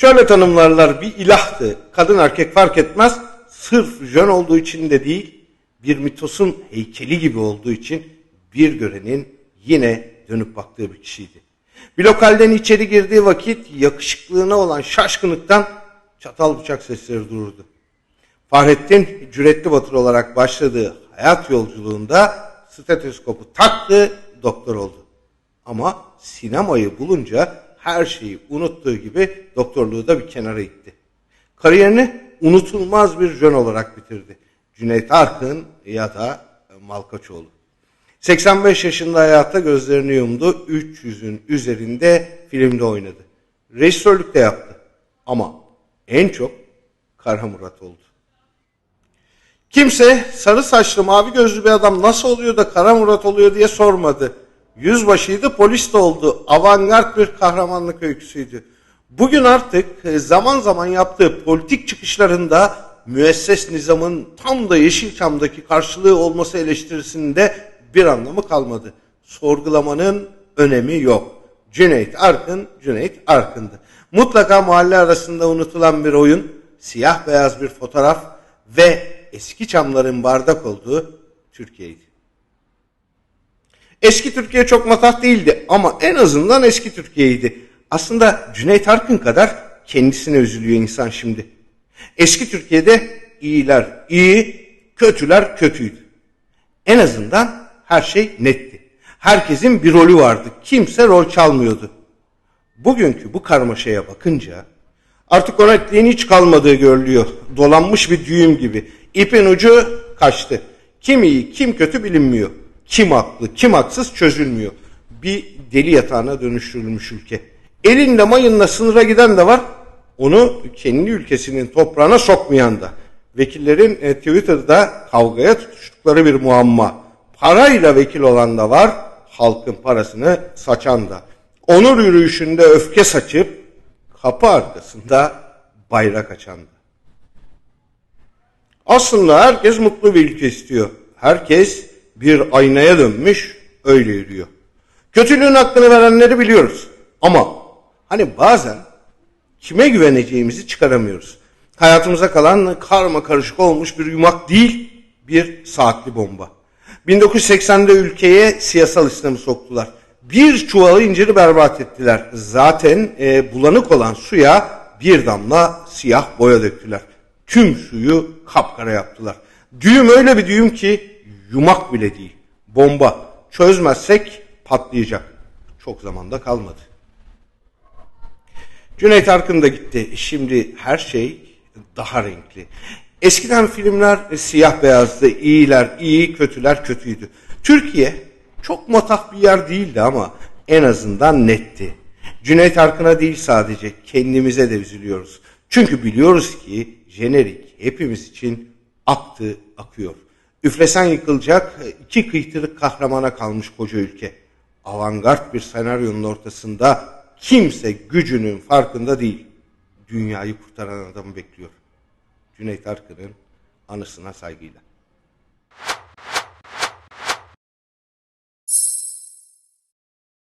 Şöyle tanımlarlar bir ilahtı. Kadın erkek fark etmez. Sırf jön olduğu için de değil, bir mitosun heykeli gibi olduğu için bir görenin yine dönüp baktığı bir kişiydi. Bir lokalden içeri girdiği vakit yakışıklığına olan şaşkınlıktan çatal bıçak sesleri dururdu. Fahrettin Cüretli Batur olarak başladığı hayat yolculuğunda stetoskopu taktı, doktor oldu. Ama sinemayı bulunca her şeyi unuttuğu gibi doktorluğu da bir kenara itti. Kariyerini unutulmaz bir jön olarak bitirdi. Cüneyt Arkın ya da Malkaçoğlu. 85 yaşında hayatta gözlerini yumdu. 300'ün üzerinde filmde oynadı. Rejisörlük de yaptı. Ama en çok Kara Murat oldu. Kimse sarı saçlı mavi gözlü bir adam nasıl oluyor da Kara Murat oluyor diye sormadı. Yüzbaşıydı polis de oldu. Avantgard bir kahramanlık öyküsüydü. Bugün artık e, zaman zaman yaptığı politik çıkışlarında müesses nizamın tam da Yeşilçam'daki karşılığı olması eleştirisinde bir anlamı kalmadı. Sorgulamanın önemi yok. Cüneyt Arkın, Cüneyt Arkın'dı. Mutlaka mahalle arasında unutulan bir oyun, siyah beyaz bir fotoğraf ve eski çamların bardak olduğu Türkiye'ydi. Eski Türkiye çok matah değildi ama en azından eski Türkiye'ydi. Aslında Cüneyt Arkın kadar kendisine üzülüyor insan şimdi. Eski Türkiye'de iyiler iyi, kötüler kötüydü. En azından her şey netti. Herkesin bir rolü vardı. Kimse rol çalmıyordu. Bugünkü bu karmaşaya bakınca artık o netliğin hiç kalmadığı görülüyor. Dolanmış bir düğüm gibi. İpin ucu kaçtı. Kim iyi, kim kötü bilinmiyor. Kim haklı, kim haksız çözülmüyor. Bir deli yatağına dönüştürülmüş ülke. Elinde mayınla sınıra giden de var. Onu kendi ülkesinin toprağına sokmayan da. Vekillerin e, Twitter'da kavgaya tutuştukları bir muamma. Parayla vekil olan da var, halkın parasını saçan da. Onur yürüyüşünde öfke saçıp kapı arkasında bayrak açan da. Aslında herkes mutlu bir ülke istiyor. Herkes bir aynaya dönmüş öyle yürüyor. Kötülüğün hakkını verenleri biliyoruz. Ama hani bazen kime güveneceğimizi çıkaramıyoruz. Hayatımıza kalan karma karışık olmuş bir yumak değil, bir saatli bomba. 1980'de ülkeye siyasal İslam'ı soktular. Bir çuvalı inciri berbat ettiler. Zaten e, bulanık olan suya bir damla siyah boya döktüler. Tüm suyu kapkara yaptılar. Düğüm öyle bir düğüm ki yumak bile değil. Bomba. Çözmezsek patlayacak. Çok zamanda kalmadı. Cüneyt Arkın da gitti. Şimdi her şey daha renkli. Eskiden filmler siyah beyazdı. İyiler iyi, kötüler kötüydü. Türkiye çok matah bir yer değildi ama en azından netti. Cüneyt Arkın'a değil sadece kendimize de üzülüyoruz. Çünkü biliyoruz ki jenerik hepimiz için aktı, akıyor. Üflesen yıkılacak iki kıytırık kahramana kalmış koca ülke. Avantgard bir senaryonun ortasında kimse gücünün farkında değil. Dünyayı kurtaran adamı bekliyor. Cüneyt Arkın'ın anısına saygıyla.